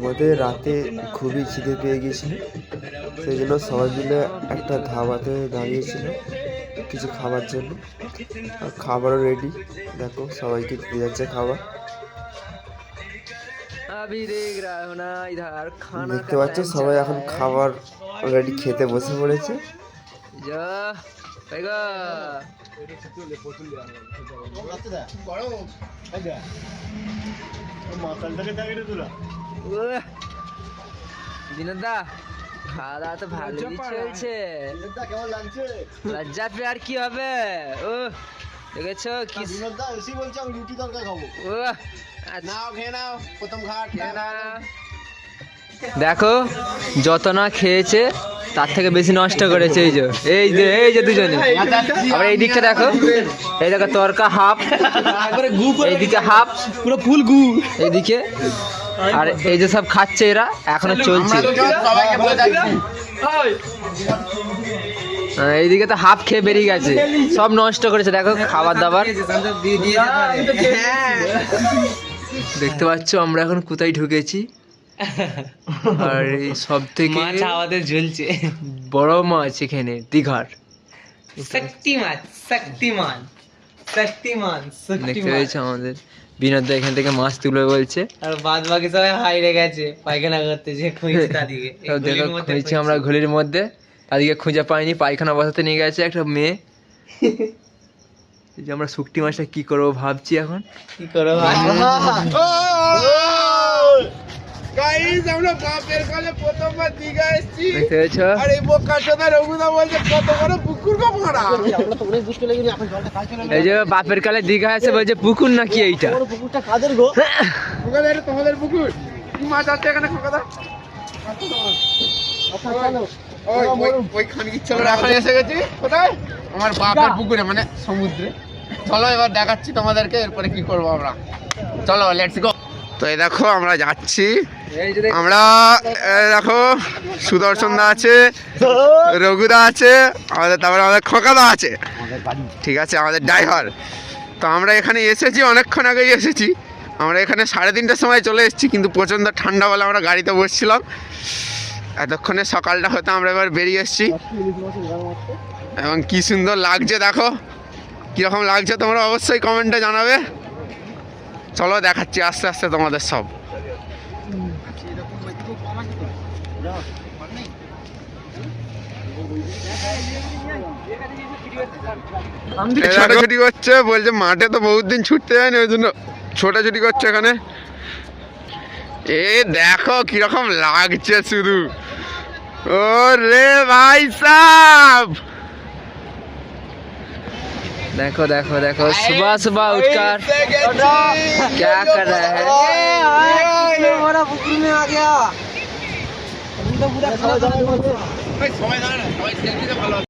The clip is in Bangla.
আমাদের রাতে খুবই খিদে পেয়ে গিয়েছিল। সেই জন্য সবাই মিলে একটা ধাবাতে দাঁড়িয়েছিল কিছু খাবার জন্য। আর খাবারও রেডি দেখো সবাইকে দিয়ে যাচ্ছে খাবার। দেখতে পাচ্ছ সবাই এখন খাবার অলরেডি খেতে বসে পড়েছে। বিনোদা খাওয়া দাওয়া তো ভালোই চলছে। লজ্জা পে আর কি হবে? ও দেখেছ কি ও আচ্ছা। খেয়ে নাও। দেখো যত না খেয়েছে তার থেকে বেশি নষ্ট করেছে এই যে। এই যে এই যে দুজনে। আবার এই দিকটা দেখো। এই দেখো তরকা হাফ। এইদিকে হাফ। পুরো ফুল গু। এইদিকে। আর এই যে সব খাচ্ছে এরা এখনও চলছে। এইদিকে তো হাফ খেয়ে বেরিয়ে গেছে। সব নষ্ট করেছে। দেখো খাবার দাবার। দেখতে পাচ্ছ আমরা এখন কোথায় ঢুকেছি? আর এই সব থেকে মাছ আমাদের ঝুলছে। বড় মাছ এখানে দীঘার। শক্তিমান শক্তিমান শক্তিমান দেখতে পেয়েছ আমাদের। বিনোদ এখান থেকে মাছ তুলে বলছে। আর বাদ বাকি সবাই হাইরে গেছে পায়খানা করতে যে খুঁজছে তাদিকে। সব দেখো খুঁজছি আমরা ঘুলির মধ্যে। তাদেরকে খুঁজে পাইনি পায়খানা বসাতে নিয়ে গেছে একটা মেয়ে। এই যে আমরা শুকটি মাছটা কি করব ভাবছি এখন। কি করো ভাই গাইস আমরা বাপের কালে প্রথমবার দীঘা এসেছি। আর এই বোকা চোদা রঘুদা বলছে কত বড় পুকুর গো মারা এই যে বাপের কালে দীঘা আছে বলছে পুকুর নাকি এইটা? ওখানে এটা তোমাদের পুকুর। কি মাছ আছে এখানে খোকাদা ওই ওই ওই খানকি চলো এখন এসে গেছি। কোথায়? আমার বাপের পুকুরে মানে সমুদ্রে। চলো এবার দেখাচ্ছি তোমাদেরকে এরপরে কি করব আমরা। চলো লেটস গো তো এই দেখো আমরা যাচ্ছি। আমরা দেখো, সুদর্শন দা আছে রঘুদা আছে, আমাদের, তারপরে আমাদের খোকাদা আছে। ঠিক আছে, আমাদের ড্রাইভার তো আমরা এখানে এসেছি, অনেকক্ষণ আগেই এসেছি। আমরা এখানে সাড়ে তিনটার সময় চলে এসেছি, কিন্তু প্রচণ্ড ঠান্ডা বলে আমরা গাড়িতে বসছিলাম। এতক্ষণে সকালটা হয়তো আমরা এবার বেরিয়ে এসেছি। এবং কি সুন্দর লাগছে, দেখো। কীরকম লাগছে তোমরা অবশ্যই কমেন্টে জানাবে। চলো, দেখাচ্ছি আস্তে আস্তে তোমাদের সব। ছোটাছুটি করছে বলছে মাঠে তো বহুত দিন ছুটতে যায়নি ওই জন্য ছোটাছুটি করছে এখানে এ দেখো কিরকম লাগছে শুধু ও রে ভাই সাহ देखो देखो देखो सुबह सुबह उठकर क्या कर रहा है সবাই দাঁড়া সবাই সেলফিতে ভালো